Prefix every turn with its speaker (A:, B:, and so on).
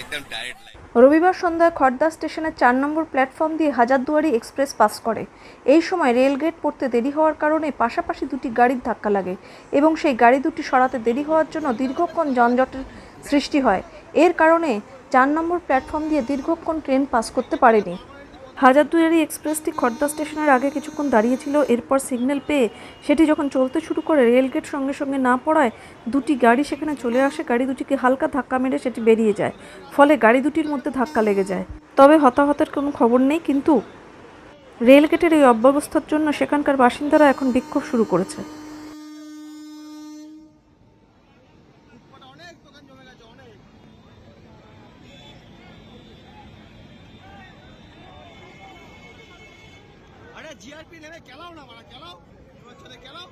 A: একদম direct line
B: রবিবার সন্ধ্যায় খড়দা স্টেশনের চার নম্বর প্ল্যাটফর্ম দিয়ে হাজারদুয়ারি এক্সপ্রেস পাস করে। এই সময় রেলগেট পড়তে দেরি হওয়ার কারণে পাশাপাশি দুটি গাড়ির ধাক্কা লাগে এবং সেই গাড়ি দুটি সরাতে দেরি হওয়ার জন্য দীর্ঘক্ষণ যানজটের সৃষ্টি হয়। এর কারণে চার নম্বর প্ল্যাটফর্ম দিয়ে দীর্ঘক্ষণ ট্রেন পাস করতে পারেনি। হাজারদুয়ারি এক্সপ্রেসটি খড়দা স্টেশনের আগে কিছুক্ষণ দাঁড়িয়েছিল, এরপর সিগন্যাল পেয়ে সেটি যখন চলতে শুরু করে, রেলগেট সঙ্গে সঙ্গে না পড়ায় দুটি গাড়ি সেখানে চলে আসে, গাড়ি দুটিকে হালকা ধাক্কা মেরে সেটি বেরিয়ে যায়, ফলে গাড়ি দুটির মধ্যে ধাক্কা লেগে যায়। তবে হতাহতের কোনো খবর নেই, কিন্তু রেলগেটের এই অব্যবস্থার জন্য সেখানকার বাসিন্দারা এখন বিক্ষোভ শুরু করেছে।
C: জিআরপি নেমে কেলাও না মারা কেলাও তোমার ছেলে কেলাও